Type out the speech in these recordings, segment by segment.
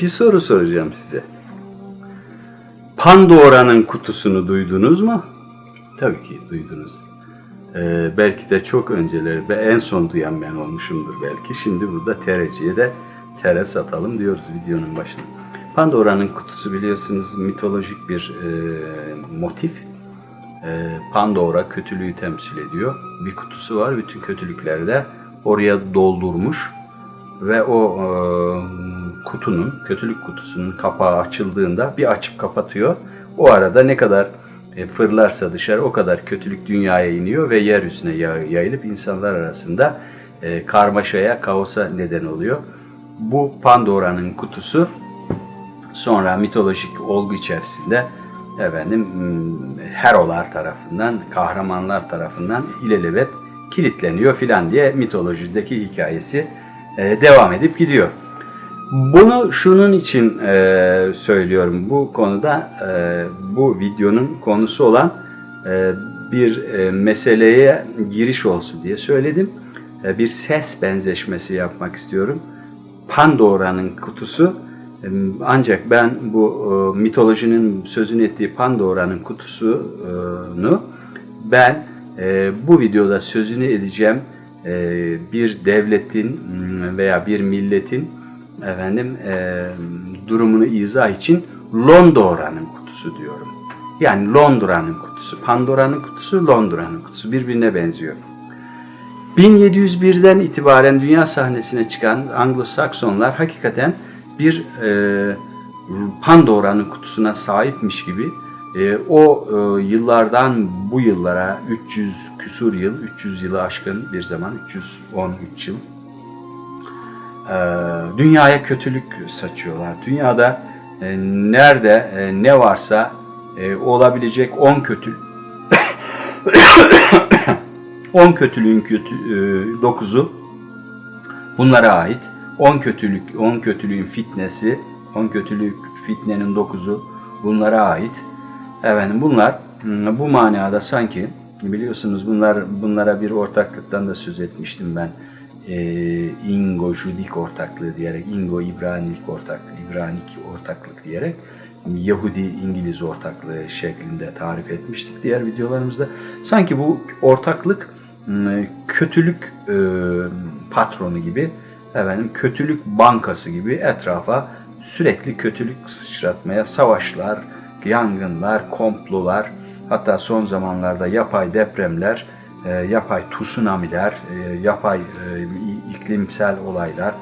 Bir soru soracağım size. Pandora'nın kutusunu duydunuz mu? Tabii ki duydunuz. Ee, belki de çok önceleri ve en son duyan ben olmuşumdur belki. Şimdi burada tereciye de tere satalım diyoruz videonun başında. Pandora'nın kutusu biliyorsunuz mitolojik bir e, motif. E, Pandora kötülüğü temsil ediyor. Bir kutusu var. Bütün kötülükleri de oraya doldurmuş. Ve o e, kutunun, kötülük kutusunun kapağı açıldığında bir açıp kapatıyor. O arada ne kadar e, fırlarsa dışarı o kadar kötülük dünyaya iniyor ve yeryüzüne yay- yayılıp insanlar arasında e, karmaşaya, kaosa neden oluyor. Bu Pandora'nın kutusu sonra mitolojik olgu içerisinde efendim hmm, herolar tarafından, kahramanlar tarafından ilelebet kilitleniyor filan diye mitolojideki hikayesi e, devam edip gidiyor. Bunu şunun için e, söylüyorum. Bu konuda e, bu videonun konusu olan e, bir e, meseleye giriş olsun diye söyledim. E, bir ses benzeşmesi yapmak istiyorum. Pandora'nın kutusu e, ancak ben bu e, mitolojinin sözünü ettiği Pandora'nın kutusunu ben e, bu videoda sözünü edeceğim e, bir devletin veya bir milletin efendim e, durumunu izah için Londora'nın kutusu diyorum. Yani Londra'nın kutusu, Pandora'nın kutusu, Londra'nın kutusu birbirine benziyor. 1701'den itibaren dünya sahnesine çıkan Anglo-Saksonlar hakikaten bir e, Pandora'nın kutusuna sahipmiş gibi e, o e, yıllardan bu yıllara 300 küsur yıl, 300 yılı aşkın bir zaman, 313 yıl dünyaya kötülük saçıyorlar. Dünyada e, nerede e, ne varsa e, olabilecek 10 kötü 10 kötülüğün kötü, e, 9'u bunlara ait. 10 kötülük, 10 kötülüğün fitnesi, 10 kötülük fitnenin 9'u bunlara ait. Efendim bunlar hmm, bu manada sanki biliyorsunuz bunlar bunlara bir ortaklıktan da söz etmiştim ben. E, Ingo-Judik ortaklığı diyerek, Ingo-İbranilik ortaklığı, İbranik ortaklık diyerek Yahudi-İngiliz ortaklığı şeklinde tarif etmiştik diğer videolarımızda. Sanki bu ortaklık m, kötülük e, patronu gibi, efendim kötülük bankası gibi etrafa sürekli kötülük sıçratmaya, savaşlar, yangınlar, komplolar, hatta son zamanlarda yapay depremler, e, yapay tsunamiler, e, yapay e, iklimsel olaylar,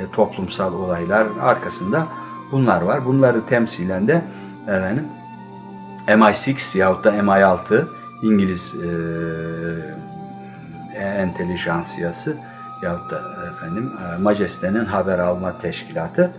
e, toplumsal olaylar arkasında bunlar var. Bunları temsilen de efendim MI6 yahut da MI6 İngiliz e, entelijansiyası yahut da efendim e, Majeste'nin haber alma teşkilatı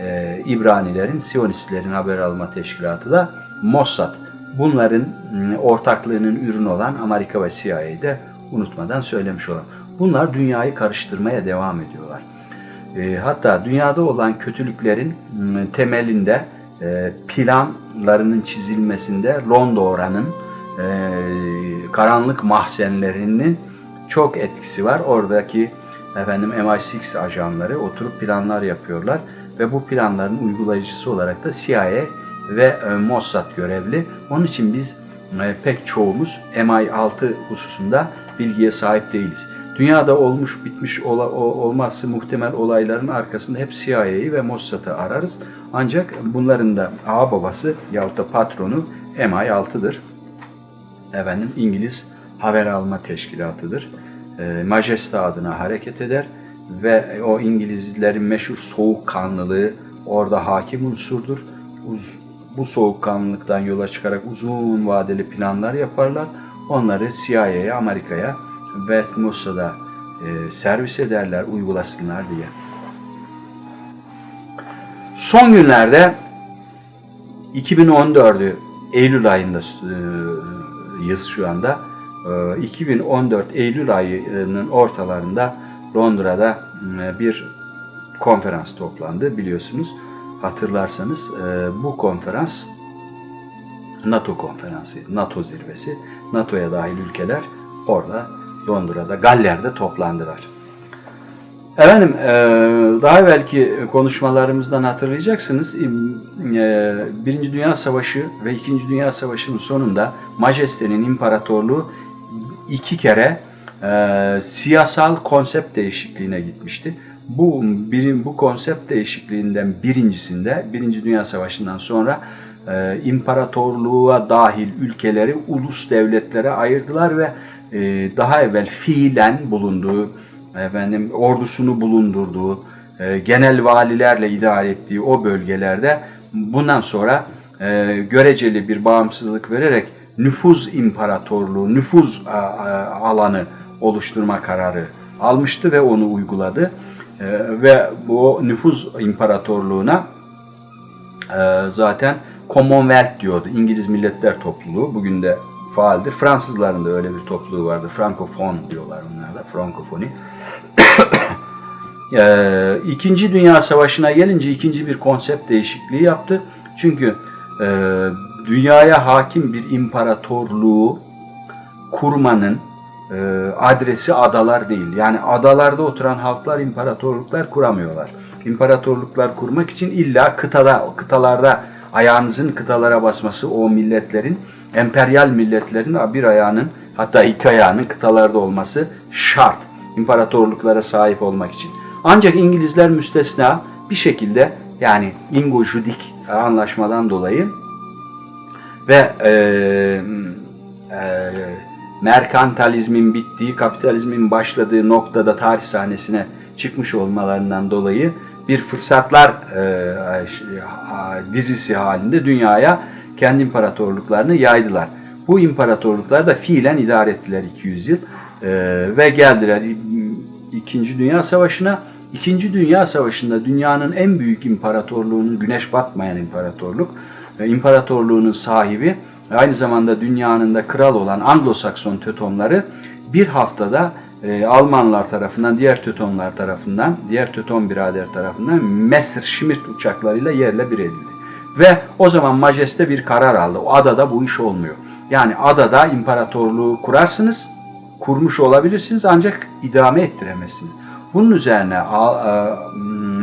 e, İbranilerin, Siyonistlerin haber alma teşkilatı da Mossad. Bunların m, ortaklığının ürünü olan Amerika ve CIA'de unutmadan söylemiş olalım. Bunlar dünyayı karıştırmaya devam ediyorlar. E, hatta dünyada olan kötülüklerin m, temelinde e, planlarının çizilmesinde Londora'nın e, karanlık mahzenlerinin çok etkisi var. Oradaki efendim MI6 ajanları oturup planlar yapıyorlar ve bu planların uygulayıcısı olarak da CIA ve e, Mossad görevli. Onun için biz e, pek çoğumuz MI6 hususunda bilgiye sahip değiliz. Dünyada olmuş bitmiş ola, olması muhtemel olayların arkasında hep CIA'yı ve Mossad'ı ararız. Ancak bunların da ağ babası yahut da patronu MI6'dır. Efendim İngiliz haber alma teşkilatıdır. E, Majeste adına hareket eder ve o İngilizlerin meşhur soğukkanlılığı orada hakim unsurdur. Uz, bu soğukkanlılıktan yola çıkarak uzun vadeli planlar yaparlar. Onları CIA'ya, Amerika'ya ve Mossad'a e, servis ederler, uygulasınlar diye. Son günlerde 2014'ü Eylül ayında e, şu anda. E, 2014 Eylül ayının ortalarında Londra'da e, bir konferans toplandı biliyorsunuz. Hatırlarsanız e, bu konferans NATO konferansı, NATO zirvesi. NATO'ya dahil ülkeler orada Londra'da, Galler'de toplandılar. Efendim, e, daha evvelki konuşmalarımızdan hatırlayacaksınız. E, Birinci Dünya Savaşı ve İkinci Dünya Savaşı'nın sonunda Majeste'nin imparatorluğu iki kere e, siyasal konsept değişikliğine gitmişti. Bu birin, bu konsept değişikliğinden birincisinde Birinci Dünya Savaşı'ndan sonra e, imparatorluğa dahil ülkeleri ulus devletlere ayırdılar ve e, daha evvel fiilen bulunduğu efendim ordusunu bulundurduğu, e, genel valilerle idare ettiği o bölgelerde bundan sonra e, göreceli bir bağımsızlık vererek nüfuz imparatorluğu, nüfuz alanı oluşturma kararı almıştı ve onu uyguladı. E, ve bu nüfuz imparatorluğuna e, zaten Commonwealth diyordu. İngiliz Milletler Topluluğu bugün de faaldir. Fransızların da öyle bir topluluğu vardır. Frankofon diyorlar onlar da. Frankofoni. Ee, İkinci Dünya Savaşı'na gelince ikinci bir konsept değişikliği yaptı. Çünkü e, dünyaya hakim bir imparatorluğu kurmanın adresi adalar değil. Yani adalarda oturan halklar imparatorluklar kuramıyorlar. İmparatorluklar kurmak için illa kıtada, kıtalarda ayağınızın kıtalara basması o milletlerin, emperyal milletlerin bir ayağının hatta iki ayağının kıtalarda olması şart. İmparatorluklara sahip olmak için. Ancak İngilizler müstesna bir şekilde yani Ingo-Judik anlaşmadan dolayı ve e, e, merkantalizmin bittiği, kapitalizmin başladığı noktada tarih sahnesine çıkmış olmalarından dolayı bir fırsatlar e, dizisi halinde dünyaya kendi imparatorluklarını yaydılar. Bu imparatorluklar da fiilen idare ettiler 200 yıl e, ve geldiler İkinci Dünya Savaşı'na. İkinci Dünya Savaşı'nda dünyanın en büyük imparatorluğunun güneş batmayan imparatorluk, e, imparatorluğunun sahibi aynı zamanda dünyanın da kral olan Anglo-Sakson Teutonları bir haftada e, Almanlar tarafından, diğer Teutonlar tarafından, diğer Teuton birader tarafından Messerschmitt uçaklarıyla yerle bir edildi. Ve o zaman Majeste bir karar aldı. O adada bu iş olmuyor. Yani adada imparatorluğu kurarsınız, kurmuş olabilirsiniz ancak idame ettiremezsiniz. Bunun üzerine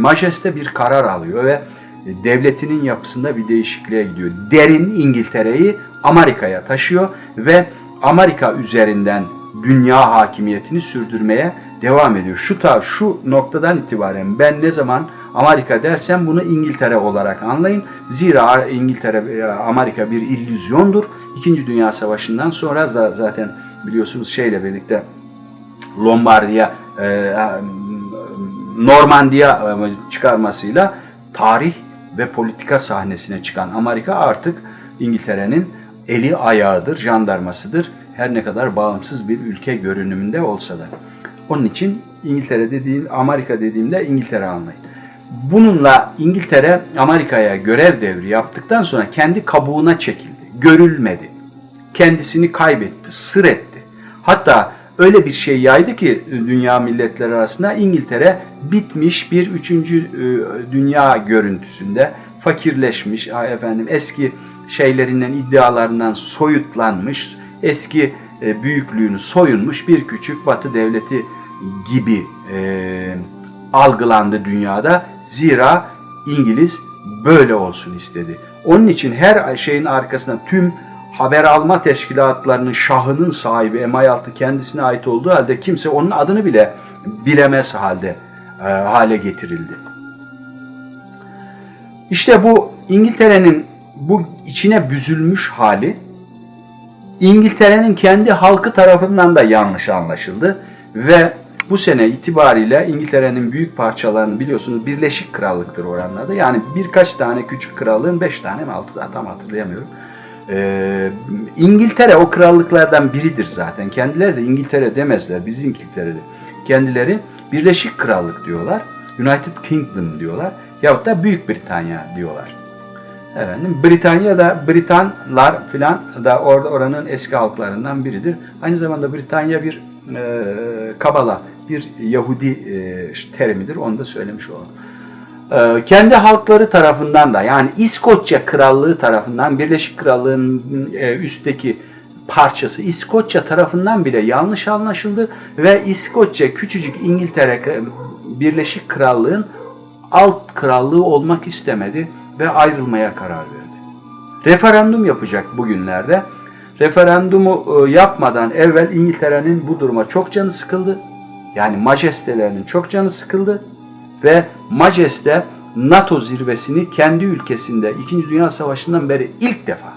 Majeste bir karar alıyor ve devletinin yapısında bir değişikliğe gidiyor. Derin İngiltere'yi Amerika'ya taşıyor ve Amerika üzerinden dünya hakimiyetini sürdürmeye devam ediyor. Şu ta şu noktadan itibaren ben ne zaman Amerika dersem bunu İngiltere olarak anlayın. Zira İngiltere Amerika bir illüzyondur. İkinci Dünya Savaşı'ndan sonra zaten biliyorsunuz şeyle birlikte Lombardiya Normandiya çıkarmasıyla tarih ve politika sahnesine çıkan Amerika artık İngiltere'nin eli ayağıdır, jandarmasıdır. Her ne kadar bağımsız bir ülke görünümünde olsa da. Onun için İngiltere dediğim, Amerika dediğimde İngiltere anlayın. Bununla İngiltere Amerika'ya görev devri yaptıktan sonra kendi kabuğuna çekildi. Görülmedi. Kendisini kaybetti, sır etti. Hatta öyle bir şey yaydı ki dünya milletleri arasında İngiltere bitmiş bir üçüncü dünya görüntüsünde fakirleşmiş, efendim eski şeylerinden, iddialarından soyutlanmış, eski büyüklüğünü soyunmuş bir küçük batı devleti gibi e, algılandı dünyada. Zira İngiliz böyle olsun istedi. Onun için her şeyin arkasında tüm haber alma teşkilatlarının şahının sahibi MI6 kendisine ait olduğu halde kimse onun adını bile bilemez halde e, hale getirildi. İşte bu İngiltere'nin bu içine büzülmüş hali İngiltere'nin kendi halkı tarafından da yanlış anlaşıldı ve bu sene itibariyle İngiltere'nin büyük parçalarını biliyorsunuz Birleşik Krallık'tır oranın adı. Yani birkaç tane küçük krallığın beş tane mi altı tam hatırlayamıyorum. Ee, İngiltere o krallıklardan biridir zaten. Kendileri de İngiltere demezler. Biz İngiltere'de. Kendileri Birleşik Krallık diyorlar. United Kingdom diyorlar. Yahut da Büyük Britanya diyorlar. Efendim, Britanya da Britanlar filan da orada oranın eski halklarından biridir. Aynı zamanda Britanya bir e, kabala, bir Yahudi e, terimidir. Onu da söylemiş olalım. E, kendi halkları tarafından da yani İskoçya Krallığı tarafından Birleşik Krallığın e, üstteki parçası İskoçya tarafından bile yanlış anlaşıldı ve İskoçya küçücük İngiltere Birleşik Krallığın alt krallığı olmak istemedi ve ayrılmaya karar verdi. Referandum yapacak bugünlerde. Referandumu e, yapmadan evvel İngiltere'nin bu duruma çok canı sıkıldı. Yani majestelerinin çok canı sıkıldı ve majeste NATO zirvesini kendi ülkesinde 2. Dünya Savaşı'ndan beri ilk defa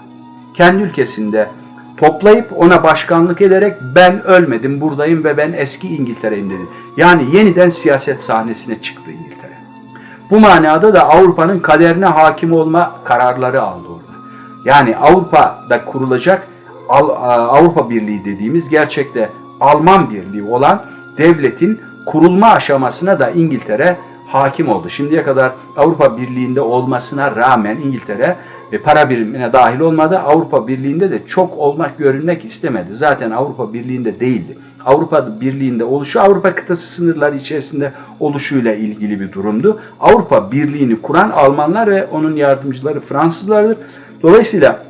kendi ülkesinde toplayıp ona başkanlık ederek ben ölmedim buradayım ve ben eski İngiltere'yim dedi. Yani yeniden siyaset sahnesine çıktı İngiltere. Bu manada da Avrupa'nın kaderine hakim olma kararları aldı orada. Yani Avrupa'da kurulacak Al- Avrupa Birliği dediğimiz gerçekte Alman Birliği olan devletin kurulma aşamasına da İngiltere hakim oldu. Şimdiye kadar Avrupa Birliği'nde olmasına rağmen İngiltere e, para birimine dahil olmadı. Avrupa Birliği'nde de çok olmak, görünmek istemedi. Zaten Avrupa Birliği'nde değildi. Avrupa Birliği'nde oluşu Avrupa kıtası sınırları içerisinde oluşuyla ilgili bir durumdu. Avrupa Birliği'ni kuran Almanlar ve onun yardımcıları Fransızlardır. Dolayısıyla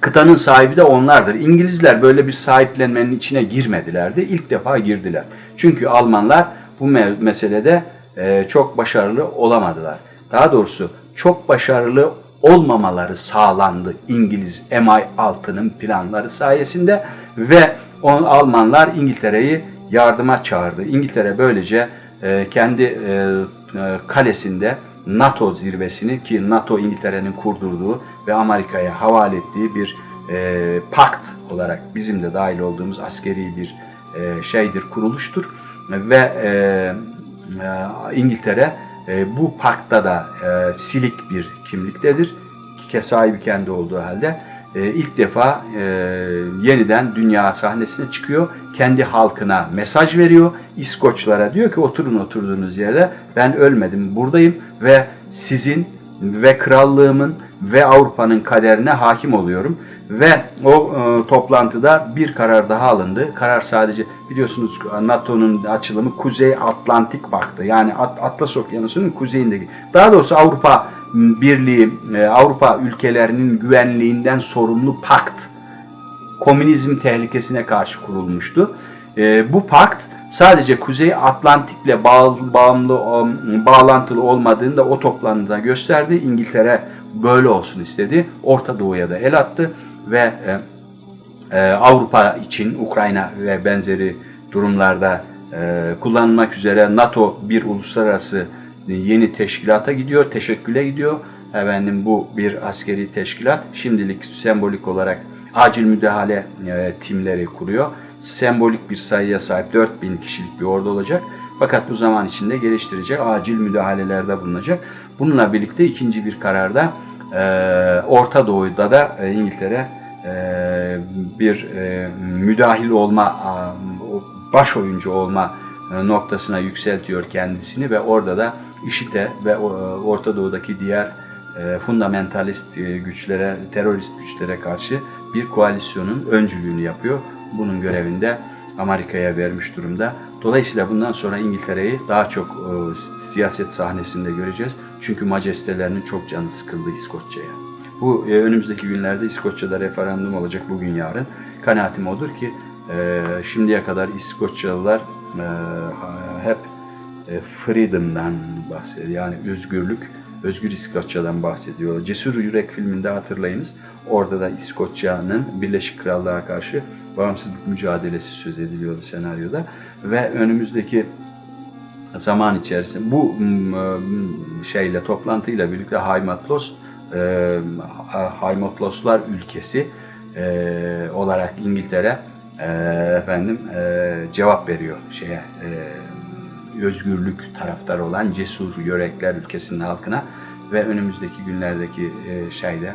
kıtanın sahibi de onlardır. İngilizler böyle bir sahiplenmenin içine girmedilerdi. İlk defa girdiler. Çünkü Almanlar bu me- meselede e, çok başarılı olamadılar. Daha doğrusu çok başarılı olmamaları sağlandı İngiliz MI6'nın planları sayesinde ve on Almanlar İngiltere'yi yardıma çağırdı. İngiltere böylece e, kendi e, e, kalesinde NATO zirvesini ki NATO İngiltere'nin kurdurduğu ve Amerika'ya havale ettiği bir e, pakt olarak bizim de dahil olduğumuz askeri bir e, şeydir, kuruluştur ve e, İngiltere e, bu pakta da e, silik bir kimliktedir. Ki sahibi kendi olduğu halde e, ilk defa e, yeniden dünya sahnesine çıkıyor. Kendi halkına mesaj veriyor. İskoçlara diyor ki oturun oturduğunuz yerde ben ölmedim buradayım ve sizin ve krallığımın ve Avrupa'nın kaderine hakim oluyorum. Ve o e, toplantıda bir karar daha alındı. Karar sadece biliyorsunuz NATO'nun açılımı Kuzey Atlantik Paktı. Yani At- Atlas Okyanusu'nun kuzeyindeki. Daha doğrusu Avrupa Birliği, e, Avrupa ülkelerinin güvenliğinden sorumlu pakt komünizm tehlikesine karşı kurulmuştu. E, bu pakt sadece Kuzey Atlantik'le bağımlı, bağlantılı olmadığını da o toplantıda gösterdi. İngiltere böyle olsun istedi. Orta Doğu'ya da el attı ve e, e, Avrupa için Ukrayna ve benzeri durumlarda e, kullanılmak üzere NATO bir uluslararası yeni teşkilata gidiyor, teşekküle gidiyor. Efendim bu bir askeri teşkilat. Şimdilik sembolik olarak acil müdahale e, timleri kuruyor. Sembolik bir sayıya sahip 4000 kişilik bir ordu olacak. Fakat bu zaman içinde geliştirecek, acil müdahalelerde bulunacak. Bununla birlikte ikinci bir kararda e, Orta Doğu'da da e, İngiltere e, bir e, müdahil olma, o baş oyuncu olma e, noktasına yükseltiyor kendisini ve orada da IŞİD'e ve o, Orta Doğu'daki diğer e, fundamentalist e, güçlere, terörist güçlere karşı bir koalisyonun öncülüğünü yapıyor. Bunun görevinde Amerika'ya vermiş durumda. Dolayısıyla bundan sonra İngiltere'yi daha çok e, siyaset sahnesinde göreceğiz. Çünkü majestelerinin çok canı sıkıldı İskoçya'ya. Bu e, önümüzdeki günlerde İskoçya'da referandum olacak bugün yarın. Kanaatim odur ki e, şimdiye kadar İskoçyalılar e, hep e, freedom'dan bahsediyor. Yani özgürlük, özgür İskoçya'dan bahsediyor. Cesur Yürek filminde hatırlayınız. Orada da İskoçya'nın Birleşik Krallığa karşı bağımsızlık mücadelesi söz ediliyordu senaryoda. Ve önümüzdeki zaman içerisinde bu şeyle toplantıyla birlikte Haymatlos e, Haymatloslar ülkesi e, olarak İngiltere e, efendim cevap veriyor şeye özgürlük taraftarı olan cesur yörekler ülkesinin halkına ve önümüzdeki günlerdeki şeyde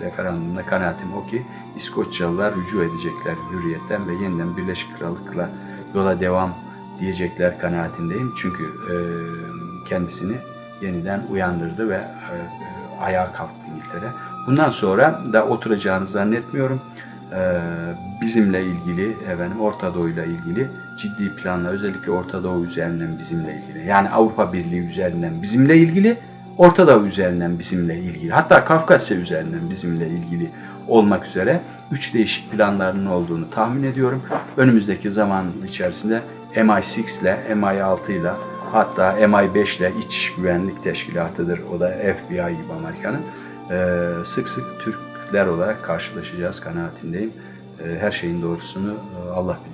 referandumda kanaatim o ki İskoçyalılar rücu edecekler hürriyetten ve yeniden Birleşik Krallık'la yola devam diyecekler kanaatindeyim. Çünkü e, kendisini yeniden uyandırdı ve e, ayağa kalktı İngiltere. Bundan sonra da oturacağını zannetmiyorum. E, bizimle ilgili, efendim Orta Doğu'yla ilgili ciddi planlar, özellikle Orta Doğu üzerinden bizimle ilgili. Yani Avrupa Birliği üzerinden bizimle ilgili, Orta Doğu üzerinden bizimle ilgili, hatta Kafkasya üzerinden bizimle ilgili olmak üzere üç değişik planlarının olduğunu tahmin ediyorum. Önümüzdeki zaman içerisinde MI6 ile, MI6 ile hatta MI5 ile iç güvenlik teşkilatıdır. O da FBI gibi Amerika'nın. Ee, sık sık Türkler olarak karşılaşacağız kanaatindeyim. Ee, her şeyin doğrusunu e, Allah bilir.